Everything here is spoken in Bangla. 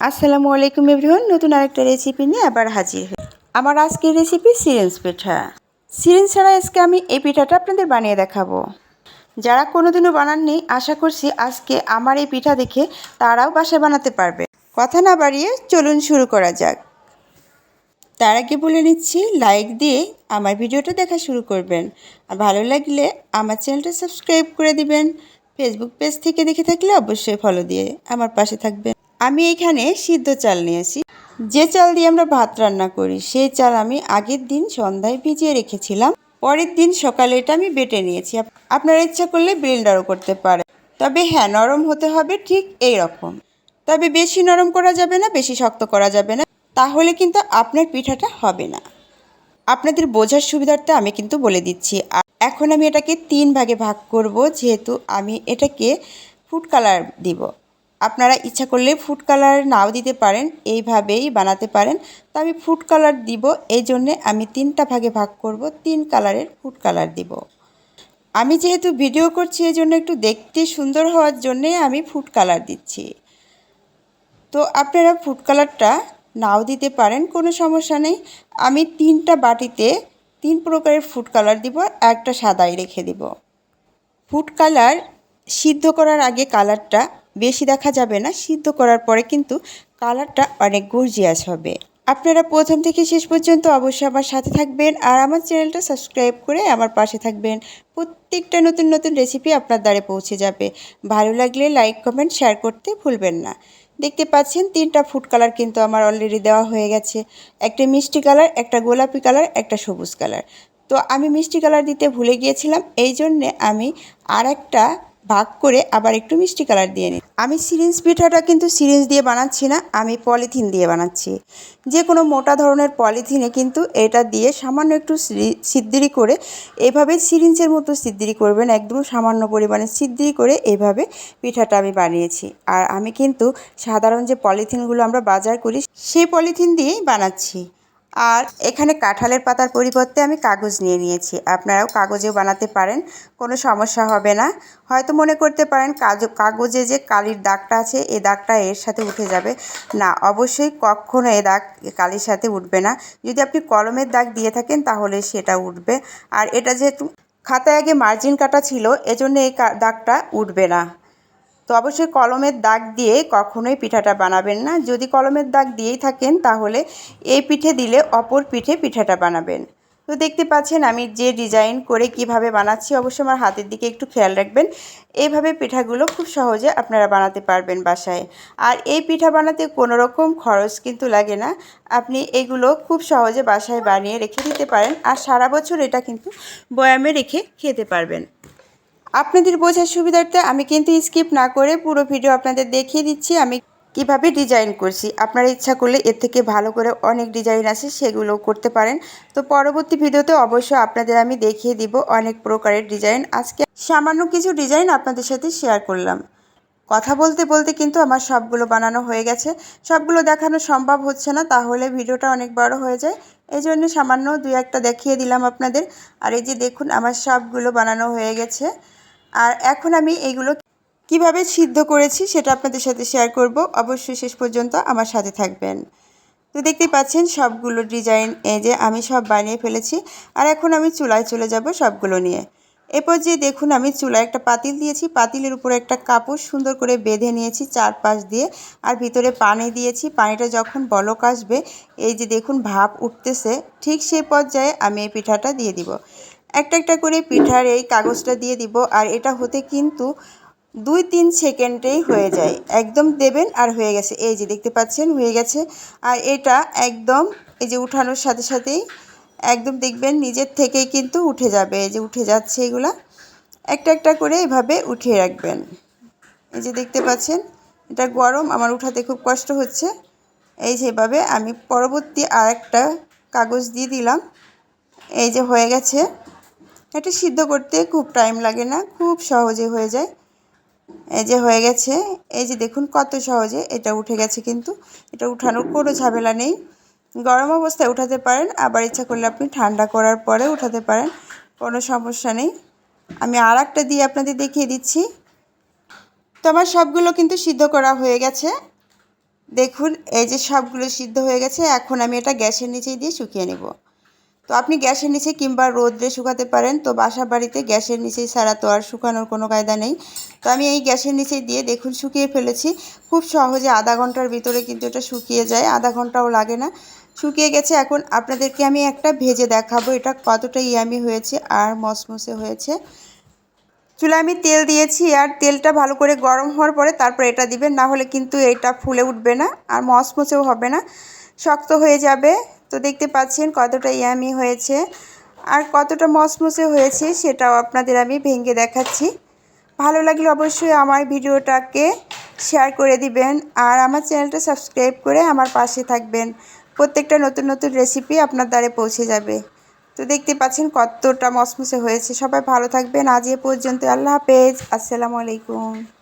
আসসালামু আলাইকুম এভরিওয়ান, নতুন আরেকটা রেসিপি নিয়ে আবার হাজির হই। আমার আজকের রেসিপি সিরেন্স পিঠা। সিরেন্স ছাড়া আজকে আমি এই পিঠাটা আপনাদের বানিয়ে দেখাবো। যারা কোনোদিনও বানাননি, আশা করছি আজকে আমার এই পিঠা দেখে তারাও বাসায় বানাতে পারবে। কথা না বাড়িয়ে চলুন শুরু করা যাক। তার আগে বলে নিচ্ছি লাইক দিয়ে আমার ভিডিওটা দেখা শুরু করবেন। আর ভালো লাগলে আমার চ্যানেলটা সাবস্ক্রাইব করে দিবেন। ফেসবুক পেজ থেকে দেখে থাকলে অবশ্যই ফলো দিয়ে আমার পাশে থাকবেন। আমি এখানে সিদ্ধ চাল নিয়েছি যে চাল দিয়ে আমরা ভাত রান্না করি, সেই চাল আমি আগের দিন সন্ধ্যায় ভিজিয়ে রেখেছিলাম। পরের দিন সকালে এটা আমি বেটে নিয়েছি। আপ- আপনারা ইচ্ছা করলে ব্লেন্ডারও করতে পারে তবে হ্যাঁ নরম হতে হবে ঠিক এই রকম তবে বেশি নরম করা যাবে না, বেশি শক্ত করা যাবে না। তাহলে কিন্তু আপনার পিঠাটা হবে না। আপনাদের বোঝার সুবিধার্থে আমি কিন্তু বলে দিচ্ছি। আর এখন আমি এটাকে তিন ভাগে ভাগ করব, যেহেতু আমি এটাকে ফুড কালার দিব। আপনারা ইচ্ছা করলে ফুড কালার নাও দিতে পারেন, এইভাবেই বানাতে পারেন। তো আমি ফুড কালার দিব, এই জন্যে আমি তিনটা ভাগে ভাগ করব, তিন কালারের ফুড কালার দিব। আমি যেহেতু ভিডিও করছি, এই জন্য একটু দেখতে সুন্দর হওয়ার জন্যে আমি ফুড কালার দিচ্ছি। তো আপনারা ফুড কালারটা নাও দিতে পারেন, কোনো সমস্যা নেই। আমি তিনটা বাটিতে তিন প্রকারের ফুড কালার দিব, একটা সাদাই রেখে দিব। ফুড কালার সিদ্ধ করার আগে কালারটা বেশি দেখা যাবে না, সিদ্ধ করার পরে কিন্তু কালারটা অনেক গর্জিয়াস হবে। আপনারা প্রথম থেকে শেষ পর্যন্ত অবশ্যই আমার সাথে থাকবেন আর আমার চ্যানেলটা সাবস্ক্রাইব করে আমার পাশে থাকবেন। প্রত্যেকটা নতুন নতুন রেসিপি আপনার দ্বারে পৌঁছে যাবে। ভালো লাগলে লাইক কমেন্ট শেয়ার করতে ভুলবেন না। দেখতে পাচ্ছেন তিনটা ফুড কালার কিন্তু আমার অলরেডি দেওয়া হয়ে গেছে। একটা মিষ্টি কালার একটা গোলাপি কালার একটা সবুজ কালার তো আমি মিষ্টি কালার দিতে ভুলে গিয়েছিলাম, এই জন্যে আমি আর একটা ভাগ করে আবার একটু মিষ্টি কালার দিয়ে নিই। আমি সিরিঞ্জ পিঠাটা কিন্তু সিরিঞ্জ দিয়ে বানাচ্ছি না, আমি পলিথিন দিয়ে বানাচ্ছি। যে কোনো মোটা ধরনের পলিথিনে কিন্তু এটা দিয়ে সামান্য একটু সিদ্দিরি করে এভাবে সিরিঞ্জের মতো সিদ্দিরি করবেন, একদম সামান্য পরিমাণে সিদ্দিরি করে এভাবে পিঠাটা আমি বানিয়েছি। আর আমি কিন্তু সাধারণ যে পলিথিনগুলো আমরা বাজার করি, সেই পলিথিন দিয়েই বানাচ্ছি। আর এখানে কাঁঠালের পাতার পরিবর্তে আমি কাগজ নিয়ে নিয়েছি। আপনারাও কাগজেও বানাতে পারেন, কোনো সমস্যা হবে না। হয়তো মনে করতে পারেন কাগজে যে কালির দাগটা আছে, এ দাগটা এর সাথে উঠে যাবে। না, অবশ্যই কখনো এ দাগ কালির সাথে উঠবে না। যদি আপনি কলমের দাগ দিয়ে থাকেন, তাহলে সেটা উঠবে। আর এটা যেহেতু খাতায় আগে মার্জিন কাটা ছিল, এজন্য এই দাগটা উঠবে না। তো অবশ্যই কলমের দাগ দিয়ে কখনোই পিঠাটা বানাবেন না। যদি কলমের দাগ দিয়েই থাকেন, তাহলে এই পিঠে দিলে অপর পিঠে পিঠাটা বানাবেন। তো দেখতে পাচ্ছেন আমি যে ডিজাইন করে কীভাবে বানাচ্ছি, অবশ্যই আমার হাতের দিকে একটু খেয়াল রাখবেন। এইভাবে পিঠাগুলো খুব সহজে আপনারা বানাতে পারবেন বাসায়। আর এই পিঠা বানাতে কোনো রকম খরচ কিন্তু লাগে না। আপনি এগুলো খুব সহজে বাসায় বানিয়ে রেখে দিতে পারেন। আর সারা বছর এটা কিন্তু বয়ামে রেখে খেতে পারবেন। আপনাদের বোঝার সুবিধার্থে আমি কিন্তু স্কিপ না করে পুরো ভিডিও আপনাদের দেখিয়ে দিচ্ছি। আমি কীভাবে ডিজাইন করছি? আপনারা ইচ্ছা করলে এর থেকে ভালো করে অনেক ডিজাইন আছে সেগুলো করতে পারেন। তো পরবর্তী ভিডিওতে অবশ্যই আপনাদের আমি দেখিয়ে দিব অনেক প্রকারের ডিজাইন আজকে সামান্য কিছু ডিজাইন আপনাদের সাথে শেয়ার করলাম। কথা বলতে বলতে কিন্তু আমার সবগুলো বানানো হয়ে গেছে। সবগুলো দেখানো সম্ভব হচ্ছে না, তাহলে ভিডিওটা অনেক বড় হয়ে যায়। এই জন্য সামান্য দুই একটা দেখিয়ে দিলাম আপনাদের। আর এই যে দেখুন, আমার সবগুলো বানানো হয়ে গেছে। আর এখন আমি এগুলো কীভাবে সিদ্ধ করেছি সেটা আপনাদের সাথে শেয়ার করব। অবশ্যই শেষ পর্যন্ত আমার সাথে থাকবেন। তো দেখতেই পাচ্ছেন সবগুলো ডিজাইন এই যে আমি সব বানিয়ে ফেলেছি। আর এখন আমি চুলায় চলে যাব সবগুলো নিয়ে। এরপর যে দেখুন আমি চুলায় একটা পাতিল দিয়েছি। পাতিলের উপরে একটা কাপড় সুন্দর করে বেঁধে নিয়েছি চারপাশ দিয়ে। আর ভিতরে পানি দিয়েছি। পানিটা যখন বলক আসবে, এই যে দেখুন ভাপ উঠতেছে, ঠিক সেই পর্যায়ে আমি এই পিঠাটা দিয়ে দিব। একটা একটা করে পিঠার এই কাগজটা দিয়ে দিব আর এটা হতে কিন্তু দুই তিন সেকেন্ডেই হয়ে যায়। একদম দেবেন আর হয়ে গেছে। এই যে দেখতে পাচ্ছেন, হয়ে গেছে। আর এটা একদম এই যে উঠানোর সাথে সাথেই একদম দেখবেন নিজের থেকেই কিন্তু উঠে যাবে। এই যে উঠে যাচ্ছে এগুলা। একটা একটা করে এভাবে উঠিয়ে রাখবেন। এই যে দেখতে পাচ্ছেন, এটা গরম। আমার উঠাতে খুব কষ্ট হচ্ছে। এই যেভাবে আমি পরবর্তী আর একটা কাগজ দিয়ে দিলাম। এই যে হয়ে গেছে। এটা সিদ্ধ করতে খুব টাইম লাগে না, খুব সহজে হয়ে যায়। এই যে হয়ে গেছে, এই যে দেখুন কত সহজে এটা উঠে গেছে কিন্তু। এটা উঠানোর কোনো ঝামেলা নেই। গরম অবস্থায় উঠাতে পারেন, আবার ইচ্ছা করলে আপনি ঠান্ডা করার পরে উঠাতে পারেন, কোনো সমস্যা নেই। আমি আর একটা দিয়ে আপনাদের দেখিয়ে দিচ্ছি। তো আমার সবগুলো কিন্তু সিদ্ধ করা হয়ে গেছে। দেখুন, এই যে সবগুলো সিদ্ধ হয়ে গেছে, এখন আমি এটা গ্যাসের নিচে দিয়ে শুকিয়ে নেব। তো আপনি গ্যাসের নিচে কিংবা রোদ্রে শুকাতে পারেন। তো বাসা বাড়িতে গ্যাসের নিচে ছাড়া তো আর শুকানোর কোনো কায়দা নেই। তো আমি এই গ্যাসের নিচে দিয়ে দেখুন শুকিয়ে ফেলেছি। খুব সহজে আধা ঘণ্টার ভিতরে কিন্তু এটা শুকিয়ে যায়, আধা ঘন্টাও লাগে না। শুকিয়ে গেছে, এখন আপনাদেরকে আমি একটা ভেজে দেখাবো এটা কতটা ইয়ামি হয়েছে আর মসমসে হয়েছে। চুলে আমি তেল দিয়েছি আর তেলটা ভালো করে গরম হওয়ার পরে তারপর এটা দিবেন, না হলে কিন্তু এটা ফুলে উঠবে না আর মসমসেও হবে না। শক্ত হয়ে যাবে। তো দেখতে পাচ্ছেন কতটা ইয়ামি হয়েছে আর কতটা মসমসে হয়েছে সেটাও আপনাদের আমি ভেঙে দেখাচ্ছি। ভালো লাগলে অবশ্যই আমার ভিডিওটাকে শেয়ার করে দিবেন আর আমার চ্যানেলটা সাবস্ক্রাইব করে আমার পাশে থাকবেন। প্রত্যেকটা নতুন নতুন রেসিপি আপনার দ্বারে পৌঁছে যাবে। তো দেখতে পাচ্ছেন কতটা মসমসে হয়েছে। সবাই ভালো থাকবেন। আজ এ পর্যন্ত আল্লাহ হাফেজ। আসসালামু আলাইকুম।